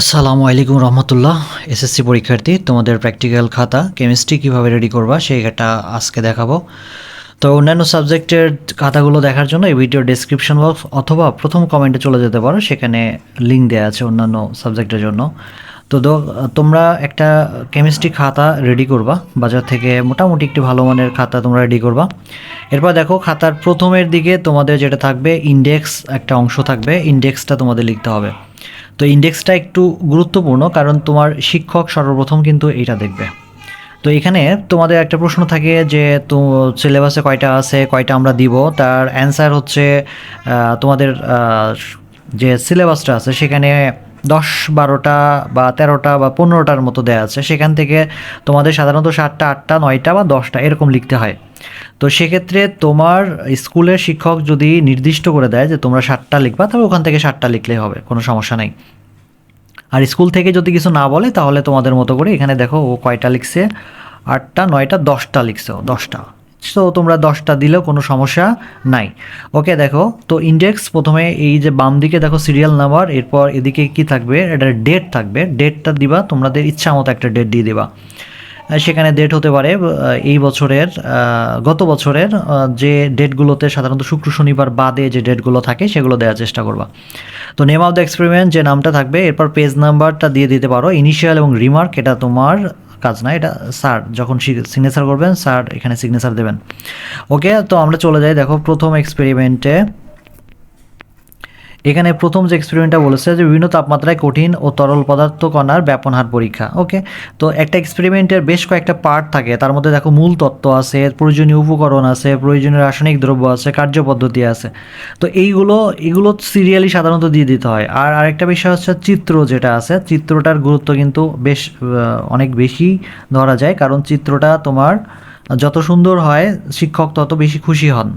আসসালামু আলাইকুম রহমতুল্লাহ, এসএসসি পরীক্ষার্থী, তোমাদের প্র্যাকটিক্যাল খাতা কেমিস্ট্রি কীভাবে রেডি করবা সেইটা আজকে দেখাবো। তো অন্যান্য সাবজেক্টের খাতাগুলো দেখার জন্য এই ভিডিও ডেসক্রিপশন বক্স অথবা প্রথম কমেন্টে চলে যেতে পারো, সেখানে লিঙ্ক দেওয়া আছে অন্যান্য সাবজেক্টের জন্য। তো তোমরা একটা কেমিস্ট্রি খাতা রেডি করবা, বাজার থেকে মোটামুটি একটি ভালো মানের খাতা তোমরা রেডি করবা। এরপর দেখো, খাতার প্রথমের দিকে তোমাদের যেটা থাকবে ইন্ডেক্স একটা অংশ থাকবে ইন্ডেক্সটা তোমাদের লিখতে হবে। তো ইন্ডেক্সটা একটু গুরুত্বপূর্ণ, কারণ তোমার শিক্ষক সর্বপ্রথম কিন্তু এটা দেখবে। তো এখানে তোমাদের একটা প্রশ্ন থাকে যে, তো সিলেবাসে কয়টা আছে, কয়টা আমরা দিব? তার অ্যান্সার হচ্ছে তোমাদের যে সিলেবাসটা আছে, সেখানে দশ, বারোটা বা তেরোটা বা পনেরোটার মতো দেওয়া আছে। সেখান থেকে তোমাদের সাধারণত সাতটা, আটটা, নয়টা বা দশটা এরকম লিখতে হয়। তো সেক্ষেত্রে তোমার স্কুলের শিক্ষক যদি নির্দিষ্ট করে দেয় যে তোমরা সাতটা লিখবা তবে ওখান থেকে সাতটা লিখলেই হবে, কোনো সমস্যা নেই। আর স্কুল থেকে যদি কিছু না বলে, তাহলে তোমাদের মতো করে এখানে দেখো ও কয়টা লিখছে? আটটা, নয়টা, দশটা লিখছে ও, দশটা। তো তোমরা দশটা দিলেও কোনো সমস্যা নাই। ওকে, দেখো, তো ইন্ডেক্স প্রথমে এই যে বাম দিকে দেখো সিরিয়াল নাম্বার এরপর এদিকে কি থাকবে? এটা ডেট থাকবে। ডেটটা দিবা, তোমাদের ইচ্ছা মতো একটা ডেট দিয়ে দিবা। সেখানে ডেট হতে পারে এই বছরের গত বছরের যে ডেটগুলোতে সাধারণত শুক্র, শনিবার বাদে যে ডেটগুলো থাকে সেগুলো দেওয়ার চেষ্টা করবা। তো নেম অফ দ্য এক্সপেরিমেন্ট যে নামটা থাকবে, এরপর পেজ নাম্বারটা দিয়ে দিতে পারো ইনিশিয়াল এবং রিমার্ক এটা তোমার কাজ না, এটা স্যার যখন সিগনেচার করবেন স্যার এখানে সিগনেচার দেবেন। ওকে তো আমরা চলে যাই, দেখো প্রথম এক্সপেরিমেন্টে এখানে প্রথম যে এক্সপেরিমেন্টটা বলেছে যে বিভিন্ন তাপমাত্রায় কঠিন ও তরল পদার্থ কণার ব্যাপন হার পরীক্ষা ওকে তো একটা এক্সপেরিমেন্টের বেশ কয়েকটা পার্ট থাকে। তার মধ্যে দেখো মূল তত্ত্ব আছে, প্রয়োজনীয় উপকরণ আছে, প্রয়োজনীয় রাসায়নিক দ্রব্য আছে কার্যপদ্ধতি আছে। তো এইগুলো, এগুলো সিরিয়ালি সাধারণত দিয়ে দিতে হয়। আর আরেকটা বিষয় হচ্ছে চিত্র যেটা আছে, চিত্রটার গুরুত্ব কিন্তু বেশ অনেক বেশি ধরা যায়। কারণ চিত্রটা তোমার যত সুন্দর হয়, শিক্ষক তত বেশি খুশি হন।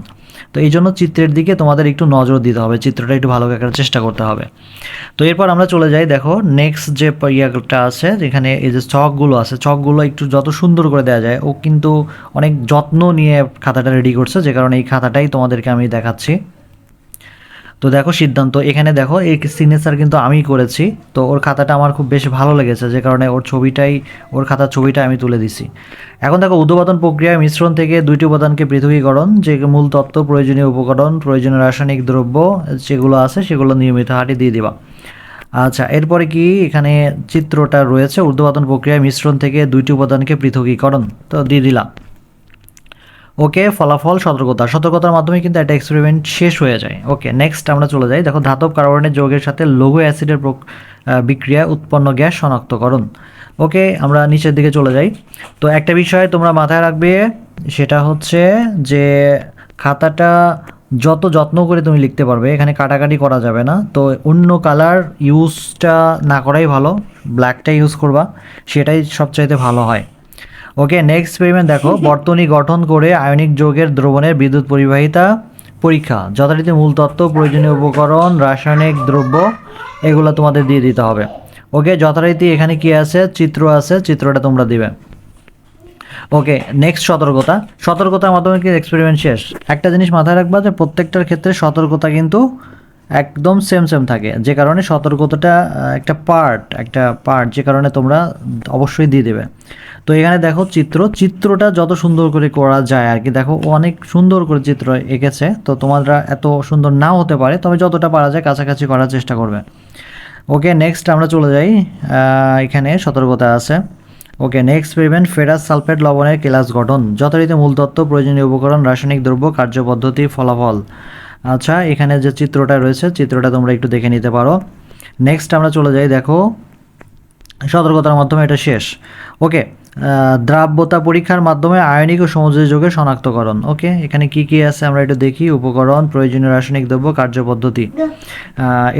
তো এই জন্য চিত্রের দিকে তোমাদের একটু নজর দিতে হবে, চিত্রটা একটু ভালো দেখার চেষ্টা করতে হবে। তো এরপর আমরা চলে যাই, দেখো নেক্সট যে ইয়াটা আছে, যেখানে এই যে চকগুলো আছে চকগুলো একটু যত সুন্দর করে দেওয়া যায়, ও কিন্তু অনেক যত্ন নিয়ে খাতাটা রেডি করছে, যে কারণে এই খাতাটাই তোমাদেরকে আমি দেখাচ্ছি। তো দেখো সিদ্ধান্ত, এখানে দেখো এই সিগনেচার কিন্তু আমি করেছি। তো ওর খাতাটা আমার খুব বেশ ভালো লেগেছে, যে কারণে ওর ছবিটাই, ওর খাতার ছবিটা আমি তুলে দিছি। এখন দেখো উদ্বোধন প্রক্রিয়ায় মিশ্রণ থেকে দুইটি উপাদানকে পৃথকীকরণ, যে মূল তত্ত্ব, প্রয়োজনীয় উপকরণ, প্রয়োজনীয় রাসায়নিক দ্রব্য, যেগুলো আছে সেগুলো নিয়মিত হাঁটি দিয়ে দিবা। আচ্ছা এরপরে কি এখানে চিত্রটা রয়েছে ঊর্ধ্বপাতন প্রক্রিয়ায় মিশ্রণ থেকে দুইটি উপাদানকে পৃথকীকরণ। তো দিয়ে দিলাম। ওকে, ফলাফল, সতর্কতা। সতর্কতার মাধ্যমে কিন্তু একটা এক্সপেরিমেন্ট শেষ হয়ে যায়। ওকে নেক্সট আমরা চলে যাই। দেখো, ধাতব কার্বনের যৌগের সাথে লঘু অ্যাসিডের বিক্রিয়া উৎপন্ন গ্যাস শনাক্তকরণ। ওকে, আমরা নিচের দিকে চলে যাই। তো একটা বিষয় তোমরা মাথায় রাখবে, সেটা হচ্ছে যে খাতাটা যত যত্ন করে তুমি লিখতে পারবে, এখানে কাটাকাটি করা যাবে না। তো অন্য কালার ইউজটা না করাই ভালো ব্ল্যাকটা ইউজ করবা, সেটাই সবচাইতে ভালো হয়। ওকে নেক্সট এক্সপেরিমেন্ট দেখো। বর্তনী গঠন করে আয়নিক যৌগের দ্রবণের বিদ্যুৎ পরিবাহিতা পরীক্ষা। যথারীতি মূল তত্ত্ব প্রয়োজনীয় উপকরণ রাসায়নিক দ্রব্য এগুলো তোমাদের দিয়ে দিতে হবে। ওকে যথারীতি এখানে কি আছে? চিত্র আছে চিত্রটা তোমরা দিবে। ওকে নেক্সট সতর্কতা। সতর্কতার মাধ্যমে কি এক্সপেরিমেন্ট শেষ? একটা জিনিস মাথায় রাখবা যে প্রত্যেকটার ক্ষেত্রে সতর্কতা কিন্তু একদম সেম সেম থাকে। যে কারণে সতর্কতাটা একটা পার্ট একটা পার্ট যে কারণে তোমরা অবশ্যই দিয়ে দেবে। তো এখানে দেখো চিত্র। চিত্রটা যত সুন্দর করে করা যায় আর কি, দেখো অনেক সুন্দর করে চিত্র এঁকেছে। তো তোমরা এত সুন্দর নাও হতে পারে, তবে যতটা পারা যায় কাছাকাছি করার চেষ্টা করবে। ওকে নেক্সট আমরা চলে যাই। এখানে সতর্কতা আছে। Okay next experiment ferrous sulphate লবণের কেলাস গঠন। যথারীতি মূল তত্ত্ব, প্রয়োজনীয় উপকরণ, রাসায়নিক দ্রব্য, কার্যপদ্ধতি, ফলাফল। আচ্ছা এখানে যে চিত্রটা রয়েছে, চিত্রটা তোমরা একটু দেখে নিতে পারো। নেক্সট আমরা চলে যাই, দেখো। সতর্কতার মাধ্যমে এটা শেষ। ওকে দ্রাব্যতা পরীক্ষার মাধ্যমে আয়নিক ও সমুদ্রের যোগের শনাক্তকরণ। ওকে এখানে কি কি আছে আমরা একটু দেখি। উপকরণ, প্রয়োজনীয় রাসায়নিক দ্রব্য, কার্যপদ্ধতি।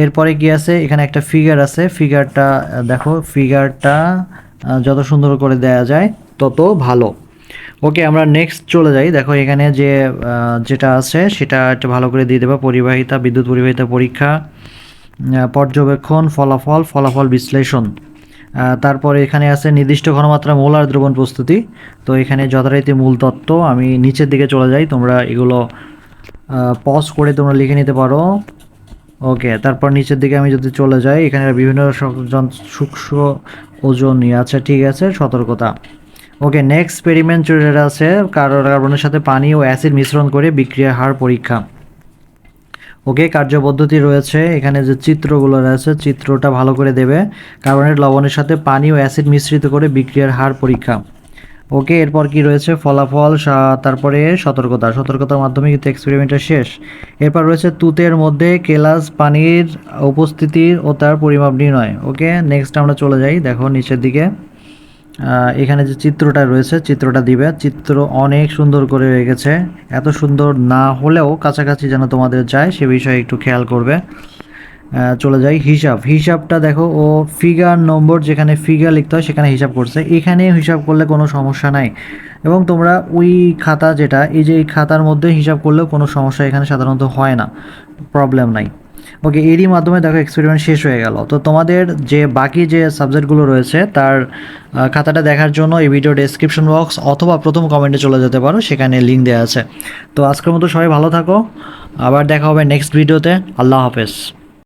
এরপরে কি আছে? এখানে একটা ফিগার আছে। ফিগারটা দেখো ফিগারটা যত সুন্দর করে দেয়া যায়, তত ভালো। ওকে আমরা নেক্সট চলে যাই। দেখো, এখানে যে যেটা আছে, সেটা একটু ভালো করে দিয়ে দেবা। পরিবাহিতা, বিদ্যুৎ পরিবাহিতা পরীক্ষা পর্যবেক্ষণ, ফলাফল ফলাফল বিশ্লেষণ। তারপরে এখানে আছে নির্দিষ্ট ঘনমাত্রা মোলার দ্রবণ প্রস্তুতি। তো এখানে যথারীতি মূল তত্ত্ব, আমি নিচের দিকে চলে যাই, তোমরা এগুলো পজ করে তোমরা লিখে নিতে পারো। ওকে, তারপর নিচের দিকে আমি যদি চলে যাই, এখানে বিভিন্ন সক- সূক্ষ্ম ওজন আছে, ঠিক আছে, সতর্কতা। ওকে নেক্সট এক্সপেরিমেন্ট যেটা আছে কার্বন কার্বনের সাথে পানি ও অ্যাসিড মিশ্রণ করে বিক্রিয়ার হার পরীক্ষা। ওকে, কার্যপদ্ধতি রয়েছে। এখানে যে চিত্রগুলো রয়েছে, চিত্রটা ভালো করে দেবে। কার্বনের লবণের সাথে পানি ও অ্যাসিড মিশ্রিত করে বিক্রিয়ার হার পরীক্ষা। ওকে, এরপর কি রয়েছে? ফলাফল তারপরে সতর্কতা। সতর্কতার মাধ্যমে কিন্তু এক্সপেরিমেন্টটা শেষ। এরপর রয়েছে তুতের মধ্যে কেলাস পানির উপস্থিতির ও তার পরিমাপ নির্ণয়। ওকে নেক্সট আমরা চলে যাই। দেখো, নিচের দিকে। এখানে যে চিত্রটা রয়েছে, চিত্রটা দিবে। চিত্র অনেক সুন্দর করে রেখেছে এত সুন্দর না হলেও কাছাকাছি যেন তোমাদের যায়, সে বিষয়ে একটু খেয়াল করবে। চলে যাই। হিসাব। হিসাবটা দেখো, ও ফিগার নম্বর যেখানে ফিগার লিখতে হয়, সেখানে হিসাব করছে। এখানে হিসাব করলে কোনো সমস্যা নাই। এবং তোমরা ওই খাতা যেটা, এই যে এই খাতার মধ্যে হিসাব করলেও কোনো সমস্যা এখানে সাধারণত হয় না। প্রবলেম নাই। ওকে এরই মাধ্যমে দেখো এক্সপেরিমেন্ট শেষ হয়ে গেল। তো তোমাদের যে বাকি যে সাবজেক্টগুলো রয়েছে, তার খাতাটা দেখার জন্য এই ভিডিও ডেসক্রিপশন বক্স অথবা প্রথম কমেন্টে চলে যেতে পারো, সেখানে লিঙ্ক দেওয়া আছে। তো আজকের মতো সবাই ভালো থাকো। আবার দেখা হবে নেক্সট ভিডিওতে আল্লাহ হাফেজ।